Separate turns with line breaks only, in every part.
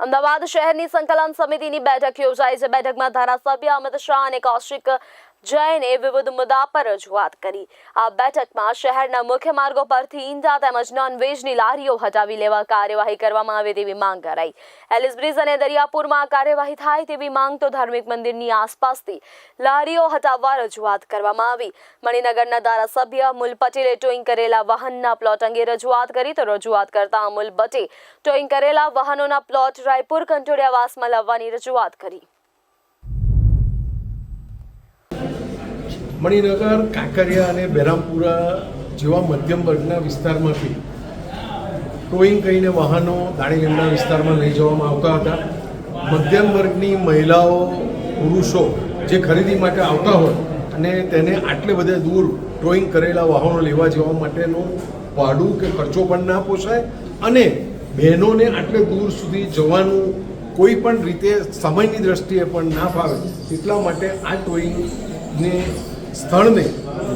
અમદાવાદ શહેરની સંકલન સમિતિની બેઠક યોજાઈ છે. બેઠકમાં ધારાસભ્ય અમિત શાહ અને કૌશિક જૈને વિવિધ મુદ્દા પર રજૂઆત કરી. આ બેઠકમાં શહેરના મુખ્ય માર્ગો પરથી ઈંડા તેમજ નોનવેજની લારીઓ હટાવી લેવા કાર્યવાહી કરવામાં આવે તેવી માંગ કરાઈ. એલિસ બ્રિજ અને દરિયાપુરમાં કાર્યવાહી થાય તેવી માંગ તો ધાર્મિક મંદિરની આસપાસથી લારીઓ હટાવવા રજૂઆત કરવામાં આવી. મણિનગરના ધારાસભ્ય અમુલ પટેલે ટોઈંગ કરેલા વાહનના પ્લોટ અંગે રજૂઆત કરી તો રજૂઆત કરતા અમુલ પટેલ ટોઈંગ કરેલા વાહનોના પ્લોટ રાયપુર કંટોડિયાવાસમાં લાવવાની રજૂઆત કરી.
મણિનગર કાંકરિયા અને બહેરામપુરા જેવા મધ્યમ વર્ગના વિસ્તારમાંથી ટોઈંગ કરીને વાહનો દાણીગંડા વિસ્તારમાં લઈ જવામાં આવતા હતા. મધ્યમ વર્ગની મહિલાઓ, પુરુષો જે ખરીદી માટે આવતા હોય અને તેને આટલે બધે દૂર ટ્રોઈંગ કરેલા વાહનો લેવા જવા માટેનું ભાડું કે ખર્ચો પણ ના પોસાય અને બહેનોને આટલે દૂર સુધી જવાનું કોઈ પણ રીતે સમયની દ્રષ્ટિએ પણ ના ફાવે. એટલા માટે આ ટોઈંગને સ્થળને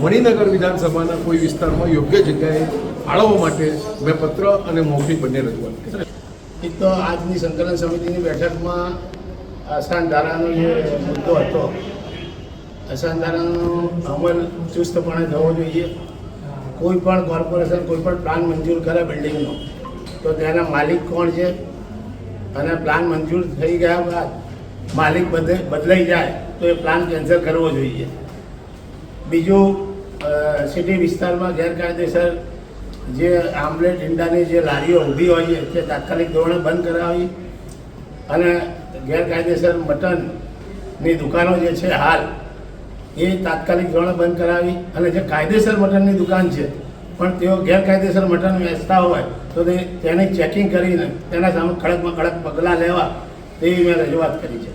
મણિનગર વિધાનસભાના કોઈ વિસ્તારમાં યોગ્ય જગ્યાએ ફાળવવા માટે મેં પત્ર અને મૌખિક બંને રજૂઆત કરી.
એક તો આજની સંકલન સમિતિની બેઠકમાં અસાન ધારાનો જે મુદ્દો હતો, અસાન ધારાનો અમલ ચુસ્તપણે થવો જોઈએ. કોઈ પણ કોર્પોરેશન, કોઈ પણ પ્લાન મંજૂર કરે બિલ્ડિંગનો, તો તેના માલિક કોણ છે? અને પ્લાન મંજૂર થઈ ગયા બાદ માલિક બદલાઈ જાય, તો એ પ્લાન કેન્સલ કરવો જોઈએ. બીજું સિટી વિસ્તારમાં ગેરકાયદેસર જે આમલેટ ઈંડાની જે લારીઓ ઊભી હોય છે, તે તાત્કાલિક ધોરણે બંધ કરાવી અને ગેરકાયદેસર મટનની દુકાનો જે છે હાલ, એ તાત્કાલિક ધોરણે બંધ કરાવી અને જે કાયદેસર મટનની દુકાન છે, પણ તેઓ ગેરકાયદેસર મટન વેચતા હોય, તો તે તેને ચેકિંગ કરીને તેના સામે કડકમાં કડક પગલાં લેવા તેવી મેં રજૂઆત કરી છે.